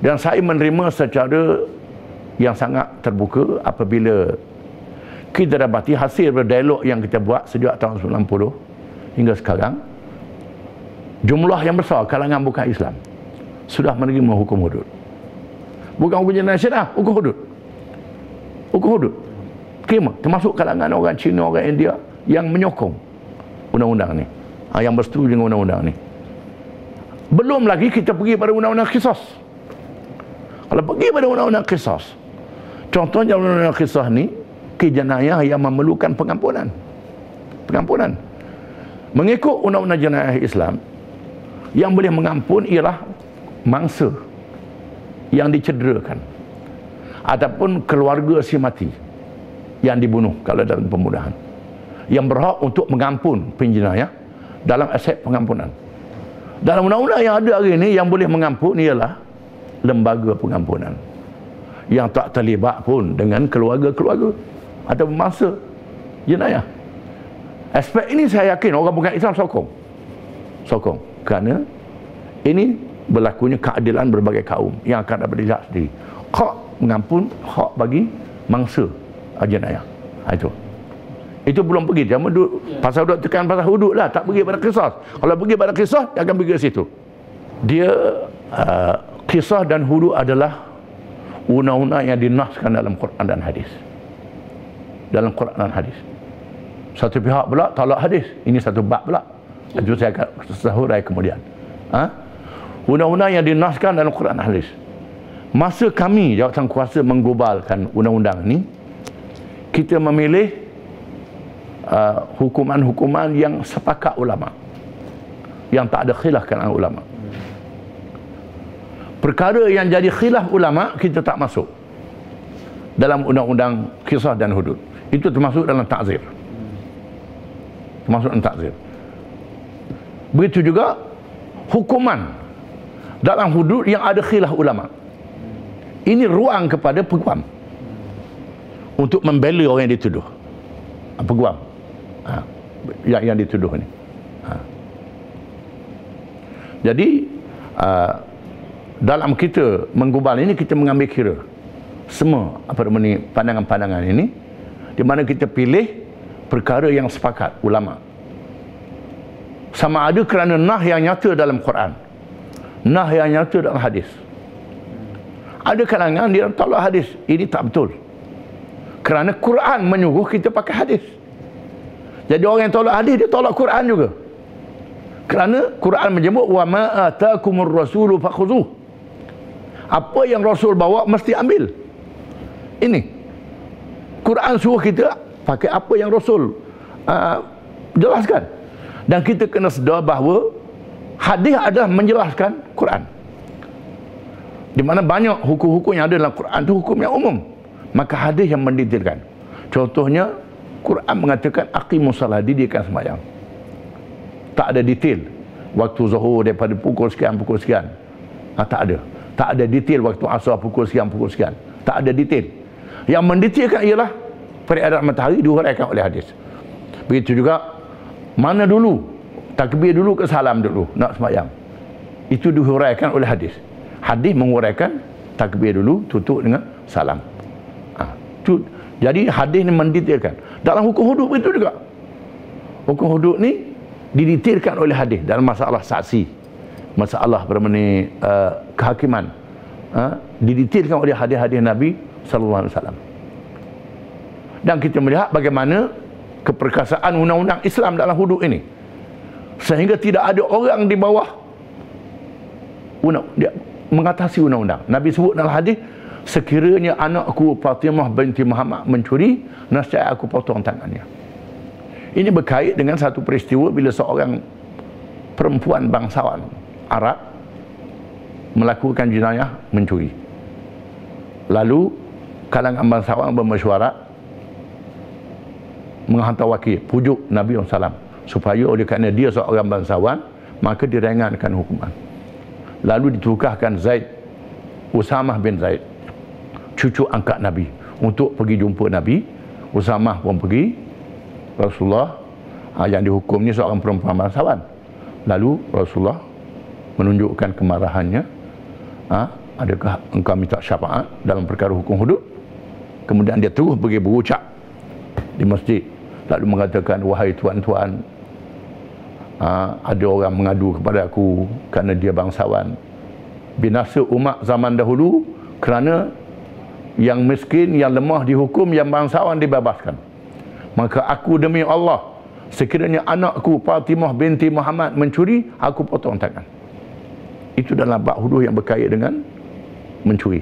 Dan saya menerima secara yang sangat terbuka apabila kita dapati hasil berdialog yang kita buat sejak tahun 90 hingga sekarang jumlah yang besar kalangan bukan Islam sudah menerima hukum hudud. Bukan hukum nasional, hukum hudud. Hukum hudud. Terima. Termasuk kalangan orang Cina, orang India yang menyokong undang-undang ni. Ha, yang bersetuju dengan undang-undang ni. Belum lagi kita pergi pada undang-undang kisah. Kalau pergi pada undang-undang kisah, contohnya undang-undang kisah ni, kejenayah yang memerlukan pengampunan. Pengampunan. Mengikut undang-undang jenayah Islam, yang boleh mengampun ialah mangsa yang dicederakan ataupun keluarga si mati yang dibunuh kalau dalam pembunuhan yang berhak untuk mengampun penjenayah dalam aset pengampunan dalam undang-undang yang ada hari ini yang boleh mengampun ialah lembaga pengampunan yang tak terlibat pun dengan keluarga-keluarga atau masa jenayah aspek ini saya yakin orang bukan Islam sokong sokong kerana ini berlakunya keadilan berbagai kaum yang akan dapat dilihat sendiri. Hak mengampun, hak bagi mangsa jenayah. Ha, itu. Itu belum pergi. Dia duduk, pasal duduk tekan pasal hudud lah. Tak pergi pada kisah. Kalau pergi pada kisah, dia akan pergi ke situ. Dia, uh, kisah dan hudud adalah undang-undang yang dinaskan dalam Quran dan hadis. Dalam Quran dan hadis. Satu pihak pula tolak hadis. Ini satu bab pula. Itu saya akan sehurai kemudian. Ha? undang-undang yang dinaskan dalam Quran Hadis. Masa kami jawatan kuasa menggubalkan undang-undang ini, kita memilih uh, hukuman-hukuman yang sepakat ulama. Yang tak ada khilaf kalangan ulama. Perkara yang jadi khilaf ulama, kita tak masuk. Dalam undang-undang kisah dan hudud. Itu termasuk dalam takzir. Termasuk dalam takzir. Begitu juga hukuman dalam hudud yang ada khilaf ulama. Ini ruang kepada peguam untuk membela orang yang dituduh. Ha, peguam. Ha, yang, yang dituduh ini. Ha. Jadi uh, dalam kita menggubal ini kita mengambil kira. Semua apa namanya pandangan-pandangan ini di mana kita pilih perkara yang sepakat ulama. Sama ada kerana nah yang nyata dalam Quran. Nah yang nyata dalam hadis. Ada kalangan dia tolak hadis ini tak betul. Kerana Quran menyuruh kita pakai hadis. Jadi orang yang tolak hadis dia tolak Quran juga. Kerana Quran menyebut wa ma atakumur rasulu fakhudhuh apa yang rasul bawa mesti ambil ini Quran suruh kita pakai apa yang rasul uh, jelaskan dan kita kena sedar bahawa hadis adalah menjelaskan Quran. Di mana banyak hukum-hukum yang ada dalam Quran itu hukum yang umum. Maka hadis yang mendetailkan. Contohnya Quran mengatakan aqimus salat didirikan sembahyang. Tak ada detail waktu zuhur daripada pukul sekian pukul sekian. Ha, tak ada. Tak ada detail waktu asar pukul sekian pukul sekian. Tak ada detail. Yang mendetailkan ialah peredaran matahari diuraikan oleh hadis. Begitu juga mana dulu takbir dulu ke salam dulu nak sembahyang itu dihuraikan oleh hadis hadis menguraikan takbir dulu tutup dengan salam ha. jadi hadis ni mendetailkan dalam hukum hudud itu juga hukum hudud ni didetailkan oleh hadis dalam masalah saksi masalah bermeni uh, kehakiman uh, didetailkan oleh hadis-hadis Nabi sallallahu alaihi wasallam dan kita melihat bagaimana keperkasaan undang-undang Islam dalam hudud ini sehingga tidak ada orang di bawah undang dia mengatasi undang-undang. Nabi sebut dalam hadis sekiranya anakku Fatimah binti Muhammad mencuri, nascaya aku potong tangannya. Ini berkait dengan satu peristiwa bila seorang perempuan bangsawan Arab melakukan jenayah mencuri. Lalu kalangan bangsawan bermesyuarat menghantar wakil pujuk Nabi SAW supaya oleh kerana dia seorang bangsawan maka diringankan hukuman. Lalu ditukahkan Zaid Usamah bin Zaid cucu angkat Nabi untuk pergi jumpa Nabi. Usamah pun pergi. Rasulullah ha, yang dihukum ni seorang perempuan bangsawan. Lalu Rasulullah menunjukkan kemarahannya ha, adakah engkau minta syafaat dalam perkara hukum hudud? Kemudian dia terus pergi berucap di masjid. Lalu mengatakan wahai tuan-tuan uh, ada orang mengadu kepada aku kerana dia bangsawan. Binasa umat zaman dahulu kerana yang miskin, yang lemah dihukum, yang bangsawan dibebaskan. Maka aku demi Allah, sekiranya anakku Fatimah binti Muhammad mencuri, aku potong tangan. Itu dalam bab huduh yang berkait dengan mencuri.